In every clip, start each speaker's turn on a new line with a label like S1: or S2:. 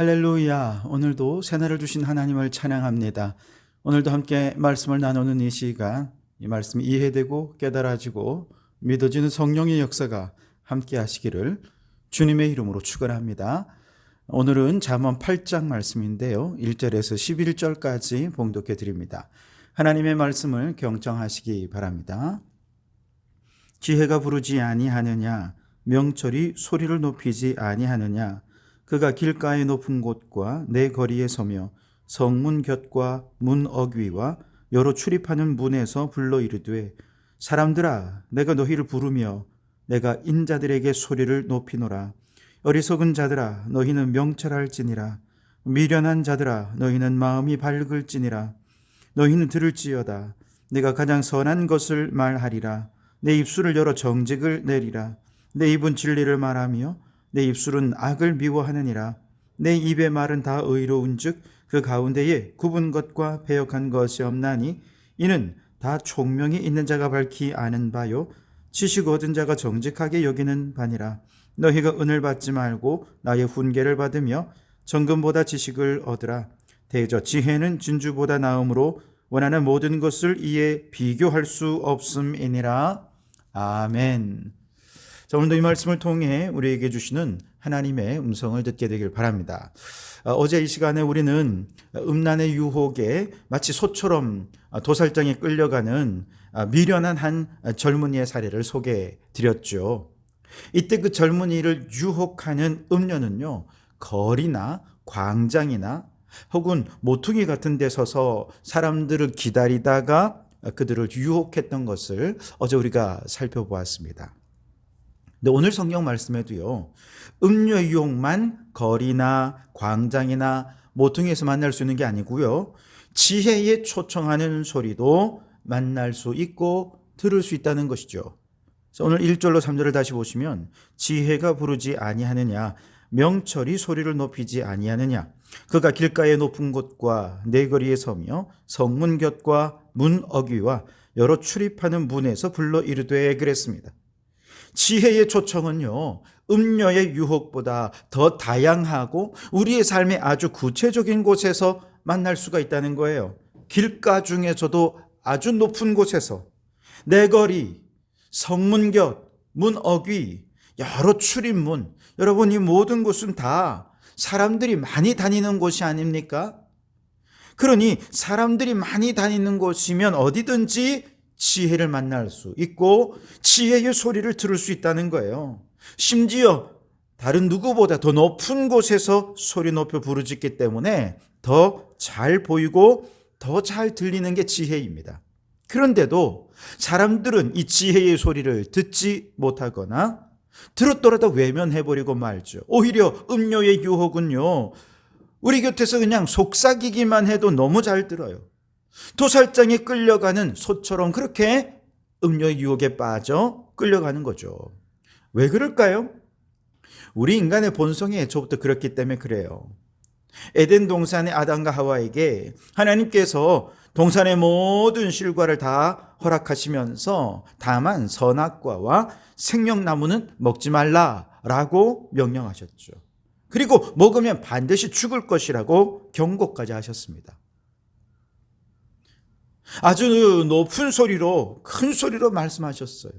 S1: 할렐루야. 오늘도 새날을 주신 하나님을 찬양합니다. 오늘도 함께 말씀을 나누는 이 시간, 이 말씀이 이해되고 깨달아지고 믿어지는 성령의 역사가 함께 하시기를 주님의 이름으로 축원합니다. 오늘은 잠언 8장 말씀인데요. 1절에서 11절까지 봉독해 드립니다. 하나님의 말씀을 경청하시기 바랍니다. 지혜가 부르지 아니하느냐 명철이 소리를 높이지 아니하느냐 그가 길가의 높은 곳과 내 거리에 서며 성문 곁과 문 어귀와 여러 출입하는 문에서 불러 이르되 사람들아 내가 너희를 부르며 내가 인자들에게 소리를 높이노라. 어리석은 자들아 너희는 명철할지니라. 미련한 자들아 너희는 마음이 밝을지니라. 너희는 들을지어다. 내가 가장 선한 것을 말하리라. 내 입술을 열어 정직을 내리라. 내 입은 진리를 말하며 내 입술은 악을 미워하느니라. 내 입의 말은 다 의로운즉 그 가운데에 굽은 것과 배역한 것이 없나니 이는 다 총명이 있는 자가 밝히 아는 바요. 지식 얻은 자가 정직하게 여기는 바니라. 너희가 은을 받지 말고 나의 훈계를 받으며 정금보다 지식을 얻으라. 대저 지혜는 진주보다 나음으로 원하는 모든 것을 이에 비교할 수 없음이니라. 아멘. 자, 오늘도 이 말씀을 통해 우리에게 주시는 하나님의 음성을 듣게 되길 바랍니다. 어, 어제 이 시간에 우리는 음란의 유혹에 마치 소처럼 도살장에 끌려가는 미련한 한 젊은이의 사례를 소개해 드렸죠. 이때 그 젊은이를 유혹하는 음료는요, 거리나 광장이나 혹은 모퉁이 같은 데 서서 사람들을 기다리다가 그들을 유혹했던 것을 어제 우리가 살펴보았습니다. 근데 오늘 성경 말씀에도요, 음료 유혹만 거리나 광장이나 모퉁이에서 만날 수 있는 게 아니고요, 지혜에 초청하는 소리도 만날 수 있고 들을 수 있다는 것이죠. 그래서 오늘 1절로 3절을 다시 보시면 지혜가 부르지 아니하느냐 명철이 소리를 높이지 아니하느냐 그가 길가의 높은 곳과 내거리에 서며 성문 곁과 문 어귀와 여러 출입하는 문에서 불러 이르되 그랬습니다. 지혜의 초청은요, 음료의 유혹보다 더 다양하고 우리의 삶의 아주 구체적인 곳에서 만날 수가 있다는 거예요. 길가 중에서도 아주 높은 곳에서 내거리, 성문 곁, 문 어귀, 여러 출입문, 여러분 이 모든 곳은 다 사람들이 많이 다니는 곳이 아닙니까? 그러니 사람들이 많이 다니는 곳이면 어디든지 지혜를 만날 수 있고 지혜의 소리를 들을 수 있다는 거예요. 심지어 다른 누구보다 더 높은 곳에서 소리 높여 부르짖기 때문에 더 잘 보이고 더 잘 들리는 게 지혜입니다. 그런데도 사람들은 이 지혜의 소리를 듣지 못하거나 들었더라도 외면해버리고 말죠. 오히려 음료의 유혹은요, 우리 곁에서 그냥 속삭이기만 해도 너무 잘 들어요. 도살장에 끌려가는 소처럼 그렇게 음료의 유혹에 빠져 끌려가는 거죠. 왜 그럴까요? 우리 인간의 본성이 애초부터 그렇기 때문에 그래요. 에덴 동산의 아담과 하와에게 하나님께서 동산의 모든 실과를 다 허락하시면서 다만 선악과와 생명나무는 먹지 말라라고 명령하셨죠. 그리고 먹으면 반드시 죽을 것이라고 경고까지 하셨습니다. 아주 높은 소리로 큰 소리로 말씀하셨어요.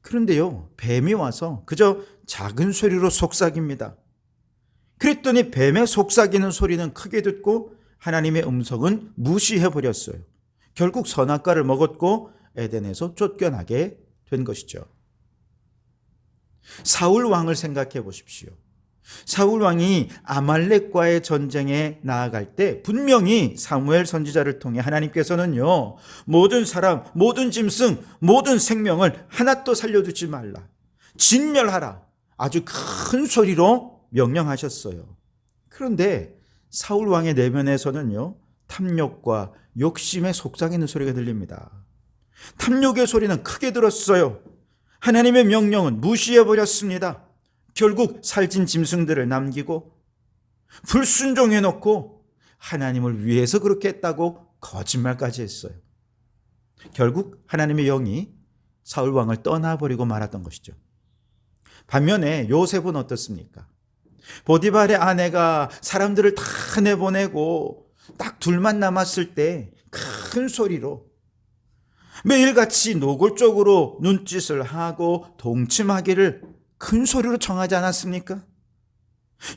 S1: 그런데요, 뱀이 와서 그저 작은 소리로 속삭입니다. 그랬더니 뱀의 속삭이는 소리는 크게 듣고 하나님의 음성은 무시해 버렸어요. 결국 선악과를 먹었고 에덴에서 쫓겨나게 된 것이죠. 사울 왕을 생각해 보십시오. 사울 왕이 아말렉과의 전쟁에 나아갈 때 분명히 사무엘 선지자를 통해 하나님께서는요 모든 사람, 모든 짐승, 모든 생명을 하나도 살려두지 말라, 진멸하라 아주 큰 소리로 명령하셨어요. 그런데 사울 왕의 내면에서는요 탐욕과 욕심의 속삭이는 소리가 들립니다. 탐욕의 소리는 크게 들었어요. 하나님의 명령은 무시해 버렸습니다. 결국 살찐 짐승들을 남기고 불순종해 놓고 하나님을 위해서 그렇게 했다고 거짓말까지 했어요. 결국 하나님의 영이 사울 왕을 떠나버리고 말았던 것이죠. 반면에 요셉은 어떻습니까? 보디발의 아내가 사람들을 다 내보내고 딱 둘만 남았을 때 큰 소리로 매일같이 노골적으로 눈짓을 하고 동침하기를 큰 소리로 청하지 않았습니까?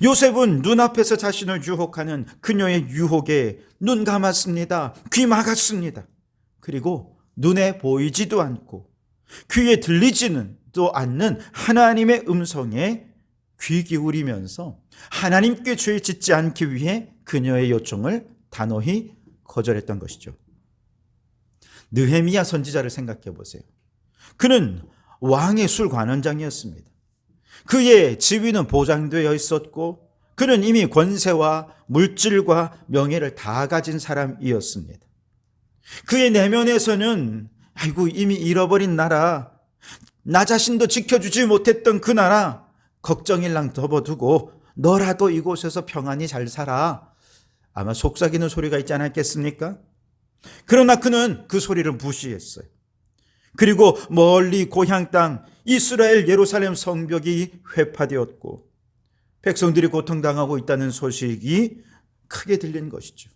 S1: 요셉은 눈앞에서 자신을 유혹하는 그녀의 유혹에 눈 감았습니다. 귀 막았습니다. 그리고 눈에 보이지도 않고 귀에 들리지는 또 않는 하나님의 음성에 귀 기울이면서 하나님께 죄 짓지 않기 위해 그녀의 요청을 단호히 거절했던 것이죠. 느헤미야 선지자를 생각해 보세요. 그는 왕의 술 관원장이었습니다. 그의 지위는 보장되어 있었고 그는 이미 권세와 물질과 명예를 다 가진 사람이었습니다. 그의 내면에서는 아이고 이미 잃어버린 나라 나 자신도 지켜주지 못했던 그 나라 걱정일랑 접어두고 너라도 이곳에서 평안히 잘 살아 아마 속삭이는 소리가 있지 않았겠습니까? 그러나 그는 그 소리를 무시했어요. 그리고 멀리 고향 땅 이스라엘 예루살렘 성벽이 회파되었고 백성들이 고통당하고 있다는 소식이 크게 들린 것이죠.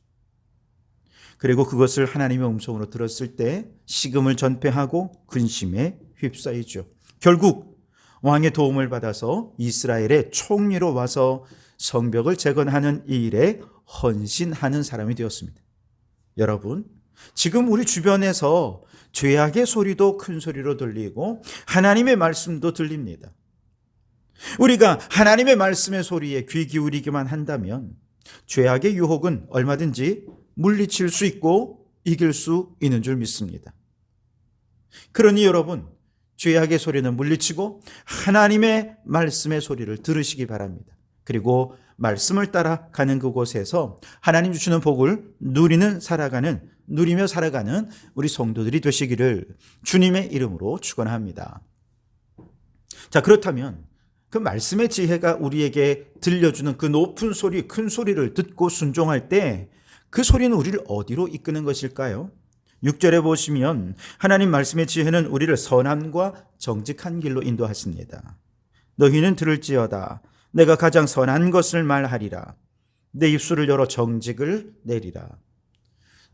S1: 그리고 그것을 하나님의 음성으로 들었을 때 식음을 전폐하고 근심에 휩싸이죠. 결국 왕의 도움을 받아서 이스라엘의 총리로 와서 성벽을 재건하는 이 일에 헌신하는 사람이 되었습니다. 여러분, 지금 우리 주변에서 죄악의 소리도 큰 소리로 들리고 하나님의 말씀도 들립니다. 우리가 하나님의 말씀의 소리에 귀 기울이기만 한다면 죄악의 유혹은 얼마든지 물리칠 수 있고 이길 수 있는 줄 믿습니다. 그러니 여러분, 죄악의 소리는 물리치고 하나님의 말씀의 소리를 들으시기 바랍니다. 그리고 말씀을 따라 가는 그곳에서 하나님 주시는 복을 누리는 살아가는 누리며 살아가는 우리 성도들이 되시기를 주님의 이름으로 축원합니다. 자, 그렇다면 그 말씀의 지혜가 우리에게 들려주는 그 높은 소리, 큰 소리를 듣고 순종할 때 그 소리는 우리를 어디로 이끄는 것일까요? 6절에 보시면 하나님 말씀의 지혜는 우리를 선함과 정직한 길로 인도하십니다. 너희는 들을지어다. 내가 가장 선한 것을 말하리라. 내 입술을 열어 정직을 내리라.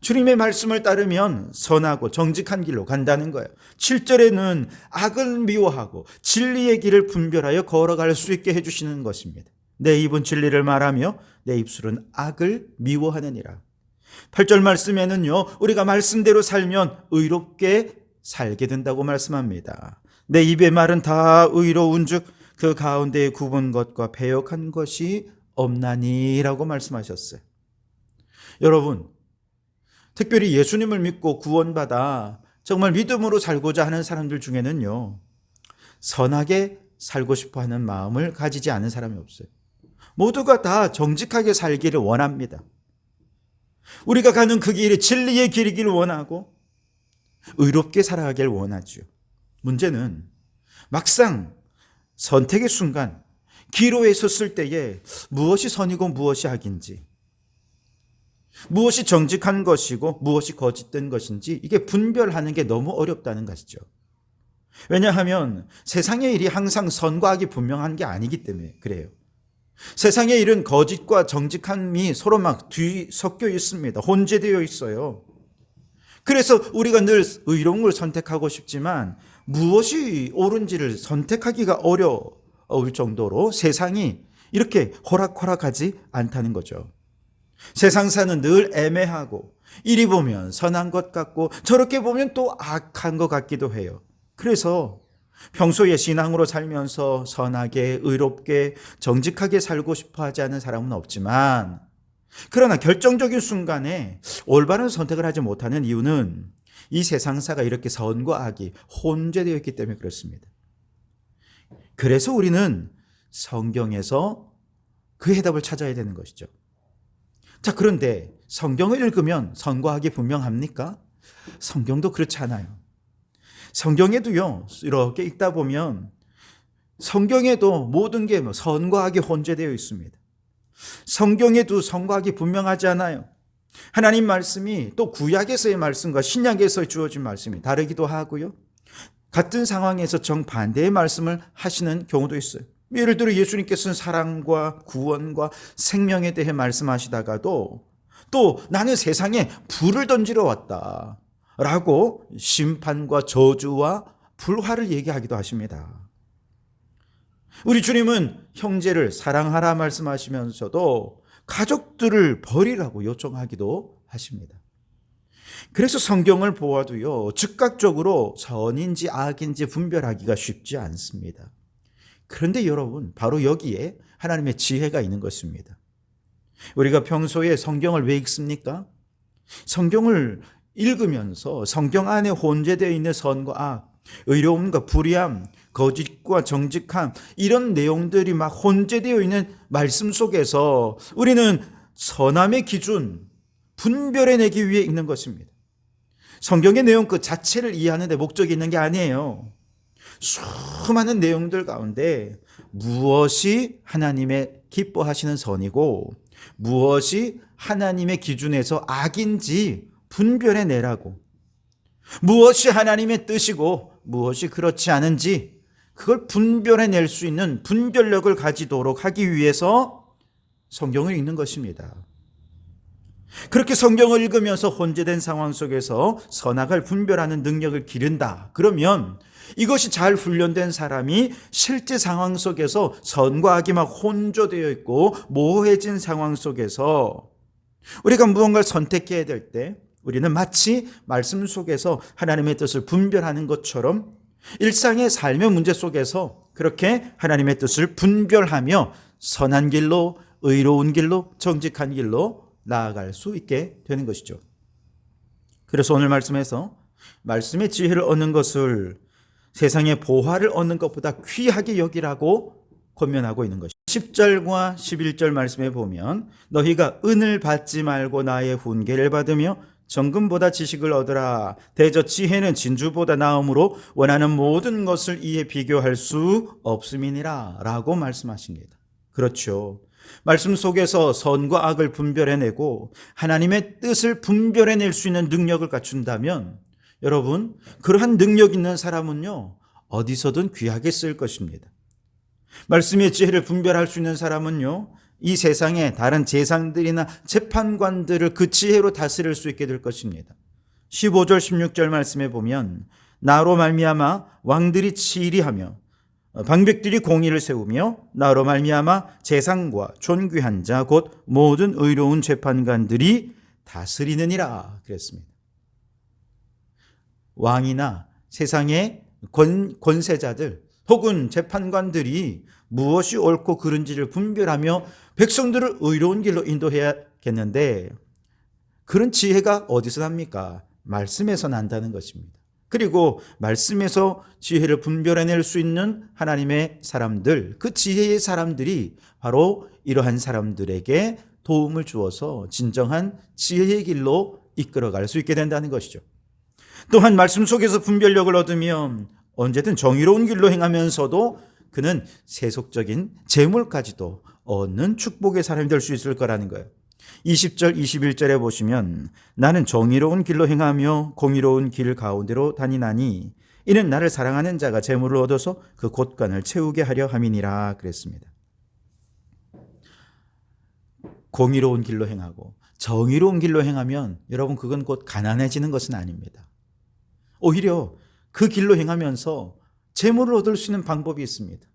S1: 주님의 말씀을 따르면 선하고 정직한 길로 간다는 거예요. 7절에는 악을 미워하고 진리의 길을 분별하여 걸어갈 수 있게 해주시는 것입니다. 내 입은 진리를 말하며 내 입술은 악을 미워하느니라. 8절 말씀에는요, 우리가 말씀대로 살면 의롭게 살게 된다고 말씀합니다. 내 입의 말은 다 의로운 즉, 그 가운데에 굽은 것과 배역한 것이 없나니라고 말씀하셨어요. 여러분, 특별히 예수님을 믿고 구원받아 정말 믿음으로 살고자 하는 사람들 중에는요, 선하게 살고 싶어 하는 마음을 가지지 않은 사람이 없어요. 모두가 다 정직하게 살기를 원합니다. 우리가 가는 그 길이 진리의 길이기를 원하고 의롭게 살아가길 원하죠. 문제는 막상 선택의 순간 기로에 섰을 때에 무엇이 선이고 무엇이 악인지 무엇이 정직한 것이고 무엇이 거짓된 것인지 이게 분별하는 게 너무 어렵다는 것이죠. 왜냐하면 세상의 일이 항상 선과 악이 분명한 게 아니기 때문에 그래요. 세상의 일은 거짓과 정직함이 서로 막 뒤섞여 있습니다. 혼재되어 있어요. 그래서 우리가 늘 의로운 걸 선택하고 싶지만 무엇이 옳은지를 선택하기가 어려울 정도로 세상이 이렇게 호락호락하지 않다는 거죠. 세상사는 늘 애매하고 이리 보면 선한 것 같고 저렇게 보면 또 악한 것 같기도 해요. 그래서 평소에 신앙으로 살면서 선하게, 의롭게, 정직하게 살고 싶어 하지 않은 사람은 없지만, 그러나 결정적인 순간에 올바른 선택을 하지 못하는 이유는 이 세상사가 이렇게 선과 악이 혼재되어 있기 때문에 그렇습니다. 그래서 우리는 성경에서 그 해답을 찾아야 되는 것이죠. 자, 그런데 성경을 읽으면 선과 악이 분명합니까? 성경도 그렇지 않아요. 성경에도요, 이렇게 읽다 보면 성경에도 모든 게뭐 선과 악이 혼재되어 있습니다. 성경에도 선과 악이 분명하지 않아요. 하나님 말씀이 또 구약에서의 말씀과 신약에서 주어진 말씀이 다르기도 하고요. 같은 상황에서 정반대의 말씀을 하시는 경우도 있어요. 예를 들어 예수님께서는 사랑과 구원과 생명에 대해 말씀하시다가도 또 나는 세상에 불을 던지러 왔다. 라고 심판과 저주와 불화를 얘기하기도 하십니다. 우리 주님은 형제를 사랑하라 말씀하시면서도 가족들을 버리라고 요청하기도 하십니다. 그래서 성경을 보아도요, 즉각적으로 선인지 악인지 분별하기가 쉽지 않습니다. 그런데 여러분, 바로 여기에 하나님의 지혜가 있는 것입니다. 우리가 평소에 성경을 왜 읽습니까? 성경을 읽으면서 성경 안에 혼재되어 있는 선과 악, 의로움과 불의함, 거짓과 정직함, 이런 내용들이 막 혼재되어 있는 말씀 속에서 우리는 선함의 기준, 분별해내기 위해 읽는 것입니다. 성경의 내용 그 자체를 이해하는 데 목적이 있는 게 아니에요. 수많은 내용들 가운데 무엇이 하나님의 기뻐하시는 선이고 무엇이 하나님의 기준에서 악인지 분별해 내라고 무엇이 하나님의 뜻이고 무엇이 그렇지 않은지 그걸 분별해 낼 수 있는 분별력을 가지도록 하기 위해서 성경을 읽는 것입니다. 그렇게 성경을 읽으면서 혼재된 상황 속에서 선악을 분별하는 능력을 기른다. 그러면 이것이 잘 훈련된 사람이 실제 상황 속에서 선과 악이 막 혼조되어 있고 모호해진 상황 속에서 우리가 무언가를 선택해야 될 때 우리는 마치 말씀 속에서 하나님의 뜻을 분별하는 것처럼 일상의 삶의 문제 속에서 그렇게 하나님의 뜻을 분별하며 선한 길로 의로운 길로 정직한 길로 나아갈 수 있게 되는 것이죠. 그래서 오늘 말씀에서 말씀의 지혜를 얻는 것을 세상의 보화를 얻는 것보다 귀하게 여기라고 권면하고 있는 것이죠. 10절과 11절 말씀에 보면 너희가 은을 받지 말고 나의 훈계를 받으며 정금보다 지식을 얻으라. 대저 지혜는 진주보다 나음으로 원하는 모든 것을 이에 비교할 수 없음이니라. 라고 말씀하십니다. 그렇죠. 말씀 속에서 선과 악을 분별해내고 하나님의 뜻을 분별해낼 수 있는 능력을 갖춘다면 여러분, 그러한 능력 있는 사람은요, 어디서든 귀하게 쓸 것입니다. 말씀의 지혜를 분별할 수 있는 사람은요, 이 세상의 다른 재상들이나 재판관들을 그 지혜로 다스릴 수 있게 될 것입니다. 15절 16절 말씀에 보면 나로 말미암아 왕들이 치리하며 방백들이 공의를 세우며 나로 말미암아 재상과 존귀한 자 곧 모든 의로운 재판관들이 다스리느니라 그랬습니다. 왕이나 세상의 권, 권세자들 혹은 재판관들이 무엇이 옳고 그른지를 분별하며 백성들을 의로운 길로 인도해야겠는데 그런 지혜가 어디서 납니까? 말씀에서 난다는 것입니다. 그리고 말씀에서 지혜를 분별해낼 수 있는 하나님의 사람들, 그 지혜의 사람들이 바로 이러한 사람들에게 도움을 주어서 진정한 지혜의 길로 이끌어갈 수 있게 된다는 것이죠. 또한 말씀 속에서 분별력을 얻으면 언제든 정의로운 길로 행하면서도 그는 세속적인 재물까지도 얻는 축복의 사람이 될 수 있을 거라는 거예요. 20절, 21절에 보시면 나는 정의로운 길로 행하며 공의로운 길 가운데로 다니나니 이는 나를 사랑하는 자가 재물을 얻어서 그 곳간을 채우게 하려 함이니라 그랬습니다. 공의로운 길로 행하고 정의로운 길로 행하면 여러분 그건 곧 가난해지는 것은 아닙니다. 오히려 그 길로 행하면서 재물을 얻을 수 있는 방법이 있습니다.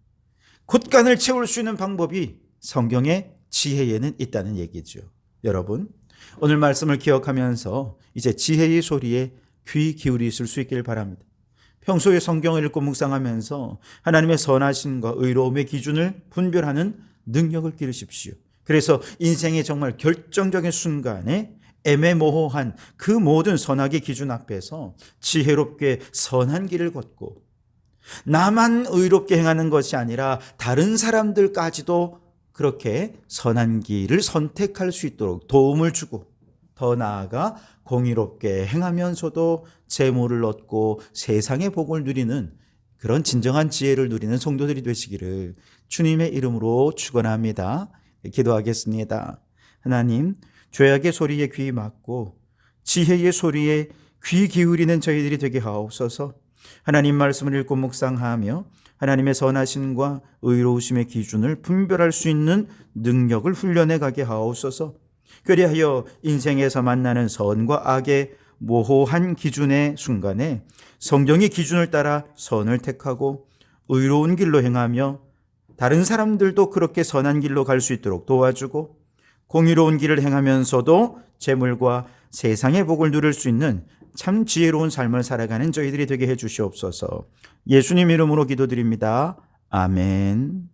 S1: 곳간을 채울 수 있는 방법이 성경의 지혜에는 있다는 얘기죠. 여러분, 오늘 말씀을 기억하면서 이제 지혜의 소리에 귀 기울이실 수 있길 바랍니다. 평소에 성경을 읽고 묵상하면서 하나님의 선하심과 의로움의 기준을 분별하는 능력을 기르십시오. 그래서 인생의 정말 결정적인 순간에 애매모호한 그 모든 선악의 기준 앞에서 지혜롭게 선한 길을 걷고 나만 의롭게 행하는 것이 아니라 다른 사람들까지도 그렇게 선한 길을 선택할 수 있도록 도움을 주고 더 나아가 공의롭게 행하면서도 재물을 얻고 세상의 복을 누리는 그런 진정한 지혜를 누리는 성도들이 되시기를 주님의 이름으로 축원합니다. 기도하겠습니다. 하나님, 죄악의 소리에 귀 막고 지혜의 소리에 귀 기울이는 저희들이 되게 하옵소서. 하나님 말씀을 읽고 묵상하며 하나님의 선하심과 의로우심의 기준을 분별할 수 있는 능력을 훈련해 가게 하옵소서. 그리하여 인생에서 만나는 선과 악의 모호한 기준의 순간에 성경의 기준을 따라 선을 택하고 의로운 길로 행하며 다른 사람들도 그렇게 선한 길로 갈 수 있도록 도와주고 공의로운 길을 행하면서도 재물과 세상의 복을 누릴 수 있는 참 지혜로운 삶을 살아가는 저희들이 되게 해 주시옵소서. 예수님 이름으로 기도드립니다. 아멘.